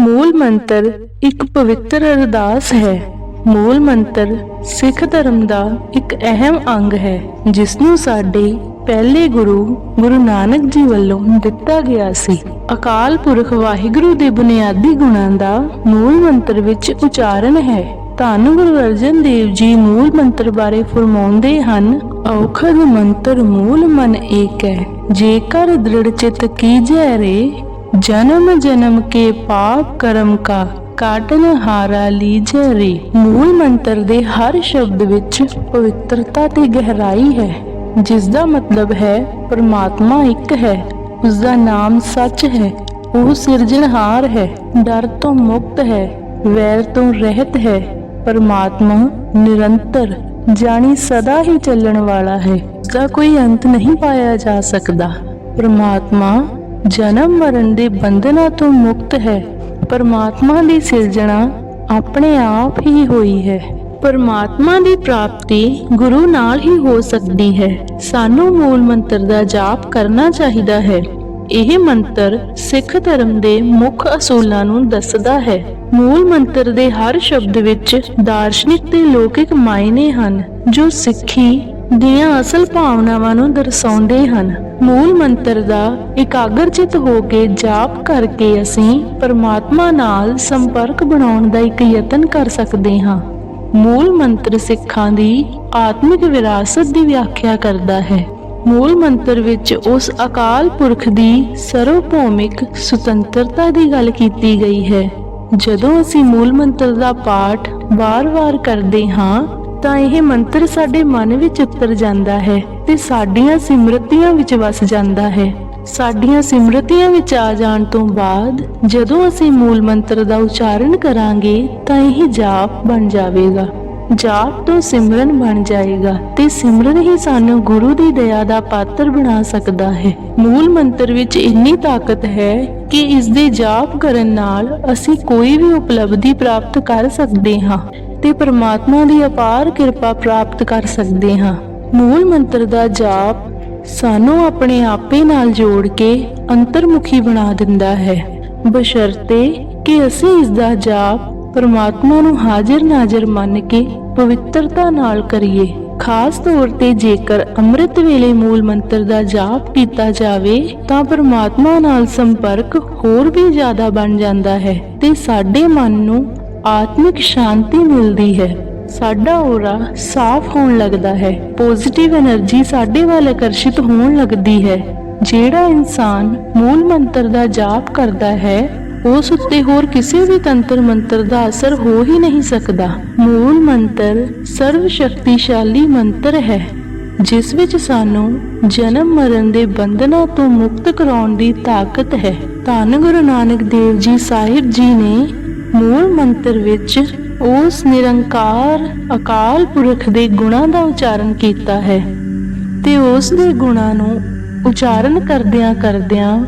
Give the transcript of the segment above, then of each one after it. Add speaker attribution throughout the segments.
Speaker 1: ਮੂਲ ਮੰਤਰ ਇੱਕ ਪਵਿੱਤਰ ਅਰਦਾਸ ਹੈ। ਮੂਲ ਮੰਤਰ ਸਿੱਖ ਧਰਮ ਦਾ ਇੱਕ ਅਹਿਮ ਅੰਗ ਹੈ ਜਿਸ ਨੂੰ ਸਾਡੇ ਪਹਿਲੇ ਗੁਰੂ ਗੁਰੂ ਨਾਨਕ ਜੀ ਵੱਲੋਂ ਦਿੱਤਾ ਗਿਆ ਸੀ। ਅਕਾਲ ਪੁਰਖ ਵਾਹਿਗੁਰੂ ਦੇ ਬੁਨਿਆਦੀ ਗੁਣਾਂ ਦਾ ਮੂਲ ਮੰਤਰ ਵਿੱਚ ਉਚਾਰਨ ਹੈ। ਧੰਨ ਗੁਰੂ ਅਰਜਨ ਦੇਵ ਜੀ ਮੂਲ ਮੰਤਰ ਬਾਰੇ ਫਰਮਾਉਂਦੇ ਹਨ, ਔਖਦ ਮੰਤਰ ਮੂਲ ਮਨ ਏਕ ਹੈ ਜੇਕਰ ਦ੍ਰਿੜ ਚਿਤ ਕੀਜੈ ਰੇ ਜਨਮ ਜਨਮ ਕੇ ਪਾਪ ਕਰਮ ਕਾ ਕਾਟਨ ਹਾਰਾ ਲੀਜੈ ਰੇ। ਮੂਲ ਮੰਤਰ ਦੇ ਹਰ ਸ਼ਬਦ ਵਿੱਚ ਪਵਿੱਤਰਤਾ ਤੇ ਗਹਿਰਾਈ ਹੈ। ਜਿਸ ਦਾ ਮਤਲਬ ਹੈ, ਪਰਮਾਤਮਾ ਇੱਕ ਹੈ। ਉਸ ਦਾ ਨਾਮ ਸੱਚ ਹੈ। ਉਹ ਸਿਰਜਣਹਾਰ ਹੈ। ਡਰ ਤੋਂ ਮੁਕਤ ਹੈ। ਵੈਰ ਤੋਂ ਰਹਿਤ ਹੈ। ਪਰਮਾਤਮਾ ਨਿਰੰਤਰ, ਜਾਣੀ ਸਦਾ ਹੀ ਚੱਲਣ ਵਾਲਾ ਹੈ। ਉਸ ਦਾ ਕੋਈ ਅੰਤ ਨਹੀਂ ਪਾਇਆ ਜਾ ਸਕਦਾ। ਪਰਮਾਤਮਾ ਜਨਮ ਮਰਨ ਦੇ ਬੰਧਨਾਂ ਤੋਂ ਮੁਕਤ ਹੈ। ਪਰਮਾਤਮਾ ਦੀ ਸਿਰਜਣਾ ਆਪਣੇ ਆਪ ਹੀ ਹੋਈ ਹੈ। ਪਰਮਾਤਮਾ ਦੀ ਪ੍ਰਾਪਤੀ ਗੁਰੂ ਨਾਲ ਹੀ ਹੋ ਸਕਦੀ ਹੈ। ਸਾਨੂੰ ਮੂਲ ਮੰਤਰ ਦਾ ਜਾਪ ਕਰਨਾ ਚਾਹੀਦਾ ਹੈ। ਇਹ ਮੰਤਰ ਸਿੱਖ ਧਰਮ ਦੇ ਮੁੱਖ ਅਸੂਲਾਂ ਨੂੰ ਦੱਸਦਾ ਹੈ। ਮੂਲ ਮੰਤਰ ਦੇ ਹਰ ਸ਼ਬਦ ਵਿੱਚ ਦਾਰਸ਼ਨਿਕ ਤੇ ਲੌਕਿਕ ਮਾਇਨੇ ਹਨ, ਜੋ ਸਿੱਖੀ ਦੀਆਂ ਅਸਲ ਭਾਵਨਾਵਾਂ ਨੂੰ ਦਰਸਾਉਂਦੇ ਹਨ। ਮੂਲ ਮੰਤਰ ਦਾ ਇਕਾਗਰਚਿਤ ਹੋ ਕੇ ਜਾਪ ਕਰਕੇ ਅਸੀਂ ਪਰਮਾਤਮਾ ਨਾਲ ਸੰਪਰਕ ਬਣਾਉਣ ਦਾ ਇੱਕ ਯਤਨ ਕਰ ਸਕਦੇ ਹਾਂ। ਮੂਲ ਮੰਤਰ ਸਿੱਖਾਂ ਦੀ ਆਤਮਿਕ ਵਿਰਾਸਤ ਦੀ ਵਿਆਖਿਆ ਕਰਦਾ ਹੈ। ਮੂਲ ਮੰਤਰ ਵਿੱਚ ਉਸ ਅਕਾਲ ਪੁਰਖ ਦੀ ਸਰਵਭੌਮਿਕ ਸੁਤੰਤਰਤਾ ਦੀ ਗੱਲ ਕੀਤੀ ਗਈ ਹੈ। ਜਦੋਂ ਅਸੀਂ ਮੂਲ ਮੰਤਰ ਦਾ ਪਾਠ ਵਾਰ-ਵਾਰ ਕਰਦੇ ਹਾਂ ਤਾਂ ਇਹ ਮੰਤਰ ਸਾਡੇ ਮਨ ਵਿੱਚ ਉਤਰ ਜਾਂਦਾ ਹੈ ਤੇ ਸਾਡੀਆਂ ਸਿਮਰਤੀਆਂ ਵਿੱਚ ਵਸ ਜਾਂਦਾ ਹੈ। ਸਾਡੀਆਂ ਸਿਮਰਤੀਆਂ ਵਿੱਚ ਆ ਜਾਣ ਤੋਂ ਬਾਅਦ ਜਦੋਂ ਅਸੀਂ ਮੂਲ ਮੰਤਰ ਦਾ ਉਚਾਰਨ ਕਰਾਂਗੇ ਤਾਂ ਇਹ ਜਾਪ ਬਣ ਜਾਵੇਗਾ। ਜਾਪ ਤੋਂ ਸਿਮਰਨ ਬਣ ਜਾਏਗਾ ਤੇ ਸਿਮਰਨ ਹੀ ਸਾਨੂੰ ਗੁਰੂ ਦੀ ਦਇਆ ਦਾ ਪਾਤਰ ਬਣਾ ਸਕਦਾ ਹੈ। ਮੂਲ ਮੰਤਰ ਵਿੱਚ ਇੰਨੀ ਤਾਕਤ ਹੈ ਕਿ ਇਸ ਦੇ ਜਾਪ ਕਰਨ ਨਾਲ ਅਸੀਂ ਕੋਈ ਵੀ ਉਪਲਬਧੀ ਪ੍ਰਾਪਤ ਕਰ ਸਕਦੇ ਹਾਂ। ਤੇ ਪ੍ਰਮਾਤਮਾ ਦੀ ਅਪਾਰ ਕਿਰਪਾ ਪ੍ਰਾਪਤ ਕਰ ਸਕਦੇ ਹਾਂ। ਮੂਲ ਮੰਤਰ ਦਾ ਜਾਪ ਸਾਨੂੰ ਆਪਣੇ ਆਪੇ ਨਾਲ ਜੋੜ ਕੇ ਅੰਤਰਮੁਖੀ ਬਣਾ ਦਿੰਦਾ ਹੈ। ਬਸ਼ਰਤੇ ਕਿ ਅਸੀਂ ਇਸ ਦਾ ਜਾਪ ਪਰਮਾਤਮਾ ਨੂੰ ਹਾਜ਼ਰ ਨਾਜ਼ਰ ਮੰਨ ਕੇ ਪਵਿੱਤਰਤਾ ਨਾਲ ਕਰੀਏ। ਖਾਸ ਤੌਰ ਤੇ ਜੇਕਰ ਅੰਮ੍ਰਿਤ ਵੇਲੇ ਮੂਲ ਮੰਤਰ ਦਾ ਜਾਪ ਕੀਤਾ ਜਾਵੇ, ਤਾਂ ਪਰਮਾਤਮਾ ਨਾਲ ਸੰਪਰਕ ਹੋਰ ਵੀ ਜ਼ਿਆਦਾ ਬਣ ਜਾਂਦਾ ਹੈ ਤੇ ਸਾਡੇ ਮਨ ਨੂੰ ਆਤਮਿਕ ਸ਼ਾਂਤੀ ਮਿਲਦੀ ਹੈ। ਸਾਡਾ ਔਰਾ ਸਾਫ਼ ਹੋਣ ਲੱਗਦਾ ਹੈ। ਪੋਜ਼ਿਟਿਵ એનર્ਜੀ ਸਾਡੇ ਵੱਲ ਆਕਰਸ਼ਿਤ ਹੋਣ ਲੱਗਦੀ ਹੈ। ਜਿਹੜਾ ਇਨਸਾਨ ਮੂਲ ਮੰਤਰ ਦਾ ਜਾਪ ਕਰਦਾ ਹੈ, ਉਸ ਉੱਤੇ ਹੋਰ ਕਿਸੇ ਵੀ ਤੰਤਰ ਮੰਤਰ ਦਾ ਅਸਰ ਹੋ ਹੀ ਨਹੀਂ ਸਕਦਾ। ਮੂਲ ਮੰਤਰ ਸਰਵ ਸ਼ਕਤੀਸ਼ਾਲੀ ਮੰਤਰ ਹੈ, ਜਿਸ ਵਿੱਚ ਸਾਨੂੰ ਜਨਮ ਮਰਨ ਦੇ ਬੰਧਨਾਂ ਤੋਂ ਮੁਕਤ ਕਰਾਉਣ ਦੀ ਤਾਕਤ ਹੈ। ਧੰਨ ਗੁਰੂ ਨਾਨਕ ਦੇਵ ਜੀ ਸਾਹਿਬ ਜੀ ਨੇ ਮੂਲ ਮੰਤਰ ਵਿੱਚ ਉਸ ਨਿਰੰਕਾਰ ਅਕਾਲ ਪੁਰਖ ਦੇ ਗੁਣਾਂ ਦਾ ਉਚਾਰਨ ਕੀਤਾ ਹੈ ਤੇ ਉਸ ਦੇ ਗੁਣਾਂ ਨੂੰ ਉਚਾਰਨ ਕਰਦਿਆਂ ਕਰਦਿਆਂ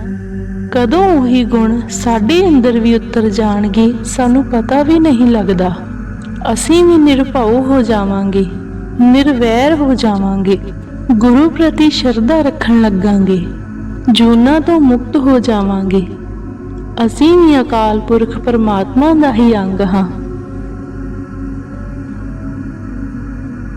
Speaker 1: ਕਦੋਂ ਉਹੀ ਗੁਣ ਸਾਡੇ ਅੰਦਰ ਵੀ ਉਤਰ ਜਾਣਗੇ, ਸਾਨੂੰ ਪਤਾ ਵੀ ਨਹੀਂ ਲੱਗਦਾ। ਅਸੀਂ ਵੀ ਨਿਰਭਉ ਹੋ ਜਾਵਾਂਗੇ, ਨਿਰਵੈਰ ਹੋ ਜਾਵਾਂਗੇ, ਗੁਰੂ ਪ੍ਰਤੀ ਸ਼ਰਧਾ ਰੱਖਣ ਲੱਗਾਂਗੇ, ਜੂਨਾ ਤੋਂ ਮੁਕਤ ਹੋ ਜਾਵਾਂਗੇ। ਅਸੀਂ ਵੀ ਅਕਾਲ ਪੁਰਖ ਪਰਮਾਤਮਾ ਦਾ ਹੀ ਅੰਗ ਹਾਂ।